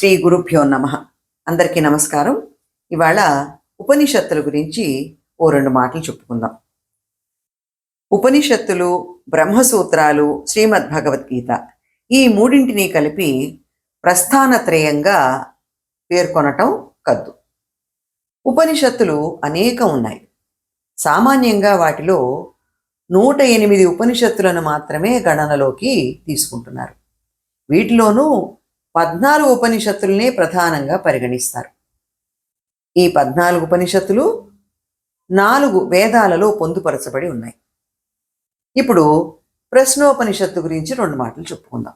శ్రీ గురుభ్యో నమ. అందరికీ నమస్కారం. ఇవాళ ఉపనిషత్తుల గురించి ఓ రెండు మాటలు చెప్పుకుందాం. ఉపనిషత్తులు బ్రహ్మసూత్రాలు శ్రీమద్ భగవద్గీత ఈ మూడింటిని కలిపి ప్రస్థానత్రయంగా పేర్కొనటం కద్దు. ఉపనిషత్తులు అనేకం ఉన్నాయి. సామాన్యంగా వాటిలో నూట ఎనిమిది ఉపనిషత్తులను మాత్రమే గణనలోకి తీసుకుంటున్నారు. వీటిలోనూ పద్నాలుగు ఉపనిషత్తులనే ప్రధానంగా పరిగణిస్తారు. ఈ పద్నాలుగు ఉపనిషత్తులు నాలుగు వేదాలలో పొందుపరచబడి ఉన్నాయి. ఇప్పుడు ప్రశ్నోపనిషత్తు గురించి రెండు మాటలు చెప్పుకుందాం.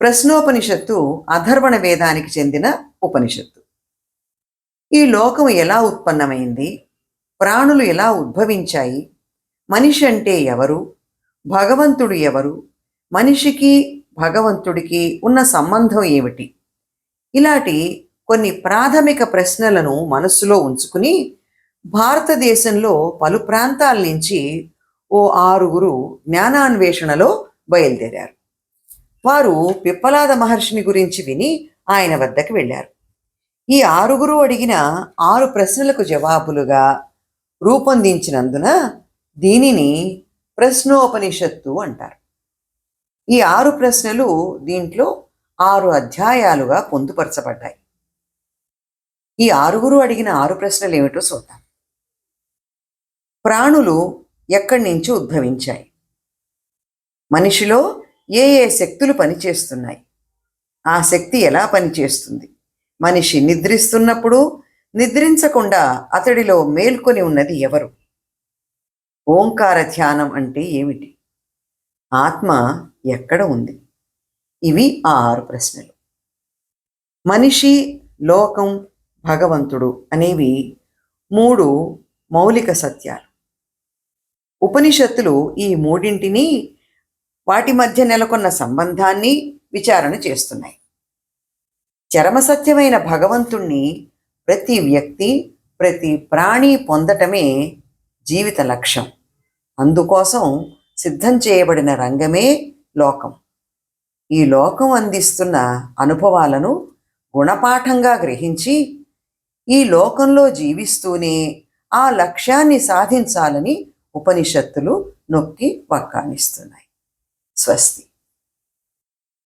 ప్రశ్నోపనిషత్తు అధర్వణ వేదానికి చెందిన ఉపనిషత్తు. ఈ లోకం ఎలా ఉత్పన్నమైంది? ప్రాణులు ఎలా ఉద్భవించాయి? మనిషి అంటే ఎవరు? భగవంతుడు ఎవరు? మనిషికి భగవంతుడికి ఉన్న సంబంధం ఏమిటి? ఇలాంటి కొన్ని ప్రాథమిక ప్రశ్నలను మనస్సులో ఉంచుకుని భారతదేశంలో పలు ప్రాంతాల నుంచి ఓ ఆరుగురు జ్ఞానాన్వేషణలో బయలుదేరారు. వారు పిప్పలాద మహర్షిని గురించి విని ఆయన వద్దకు వెళ్ళారు. ఈ ఆరుగురు అడిగిన ఆరు ప్రశ్నలకు జవాబులుగా రూపొందించినందున దీనిని ప్రశ్నోపనిషత్తు అంటారు. ఈ ఆరు ప్రశ్నలు దీంట్లో ఆరు అధ్యాయాలుగా పొందుపరచబడ్డాయి. ఈ ఆరుగురు అడిగిన ఆరు ప్రశ్నలు ఏమిటో చూద్దాం. ప్రాణులు ఎక్కడి నుంచి ఉద్భవించాయి? మనిషిలో ఏ ఏ శక్తులు పనిచేస్తున్నాయి? ఆ శక్తి ఎలా పనిచేస్తుంది? మనిషి నిద్రిస్తున్నప్పుడు నిద్రించకుండా అతడిలో మేల్కొని ఉన్నది ఎవరు? ఓంకార ధ్యానం అంటే ఏమిటి? ఆత్మ ఎక్కడ ఉంది? ఇవి ఆ ఆరు ప్రశ్నలు. మనిషి లోకం భగవంతుడు అనేవి మూడు మౌలిక సత్యాలు. ఉపనిషత్తులు ఈ మూడింటిని వాటి మధ్య నెలకొన్న సంబంధాన్ని విచారణ చేస్తున్నాయి. చరమసత్యమైన భగవంతుణ్ణి ప్రతి వ్యక్తి ప్రతి ప్రాణి పొందటమే జీవిత లక్ష్యం. అందుకోసం సిద్ధం చేయబడిన రంగమే లోకం. ఈ లోకం అందిస్తున్న అనుభవాలను గుణపాఠంగా గ్రహించి ఈ లోకంలో జీవిస్తూనే ఆ లక్ష్యాన్ని సాధించాలని ఉపనిషత్తులు నొక్కి వక్కానిస్తున్నాయి. స్వస్తి.